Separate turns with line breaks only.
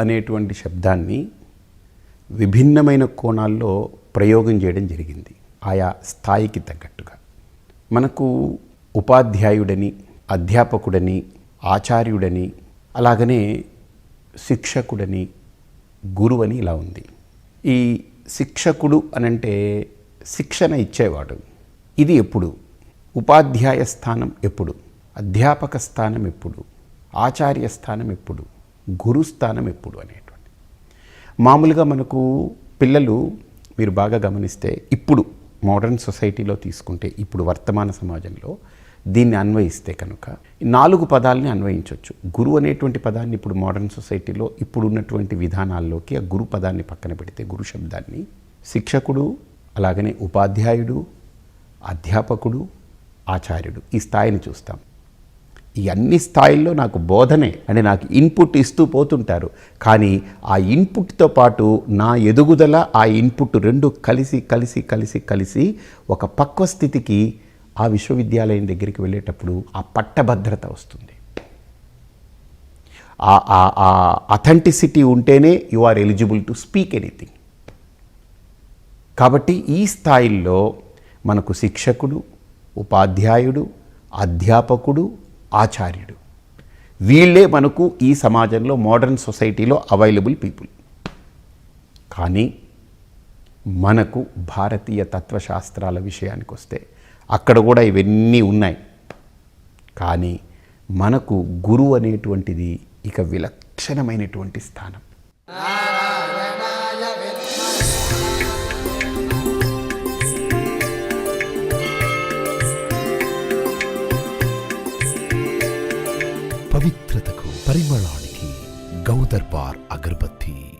అనేటువంటి శబ్దాన్ని విభిన్నమైన కోణాల్లో ప్రయోగం చేయడం జరిగింది. ఆయా స్థాయికి తగ్గట్టుగా. మనకు ఉపాధ్యాయుడని అధ్యాపకుడని ఆచార్యుడని అలాగనే శిక్షకుడని గురువని ఇలా ఉంది. ఈ శిక్షకుడు అనంటే శిక్షణ ఇచ్చేవాడు. ఇది ఎప్పుడు? ఉపాధ్యాయ స్థానం ఎప్పుడు? అధ్యాపక స్థానం ఎప్పుడు? ఆచార్య స్థానం ఎప్పుడు? గురు స్థానం ఎప్పుడు అనేటువంటి. మామూలుగా మనకు పిల్లలు మీరు బాగా గమనిస్తే ఇప్పుడు మోడర్న్ సొసైటీలో తీసుకుంటే ఇప్పుడు వర్తమాన సమాజంలో దీన్ని అన్వయిస్తే కనుక నాలుగు పదాలని అన్వయించవచ్చు గురు అనేటువంటి పదాన్ని ఇప్పుడు మోడర్న్ సొసైటీలో ఇప్పుడు ఉన్నటువంటి విధానాల్లోకి ఆ గురు పదాన్ని పక్కన పెడితే గురు శబ్దాన్ని శిక్షకుడు అలాగనే ఉపాధ్యాయుడు అధ్యాపకుడు ఆచార్యుడు ఈ స్థాయిని చూస్తాం. ఈ అన్ని స్థాయిల్లో నాకు బోధనే అని నాకు ఇన్పుట్ ఇస్తూ పోతుంటారు. కానీ ఆ ఇన్పుట్తో పాటు నా ఎదుగుదల ఆ ఇన్పుట్ రెండు కలిసి కలిసి కలిసి కలిసి ఒక పక్వ స్థితికి ఆ విశ్వవిద్యాలయం దగ్గరికి వెళ్ళేటప్పుడు ఆ పట్టభద్రత వస్తుంది. ఆ అథెంటిసిటీ ఉంటేనే you are eligible to speak anything కాబట్టి ఈ స్థాయిల్లో మనకు శిక్షకుడు ఉపాధ్యాయుడు అధ్యాపకుడు ఆచార్యుడు. వీళ్ళే మనకు ఈ సమాజంలో మోడర్న్ సొసైటీలో అవైలబుల్ పీపుల్. కానీ మనకు భారతీయ తత్వశాస్త్రాల విషయానికి వస్తే అక్కడ కూడా ఇవన్నీ ఉన్నాయి. కానీ మనకు గురువు అనేటువంటిది ఇక విలక్షణమైనటువంటి స్థానం.
परिमलान की गौ अगरबत्ती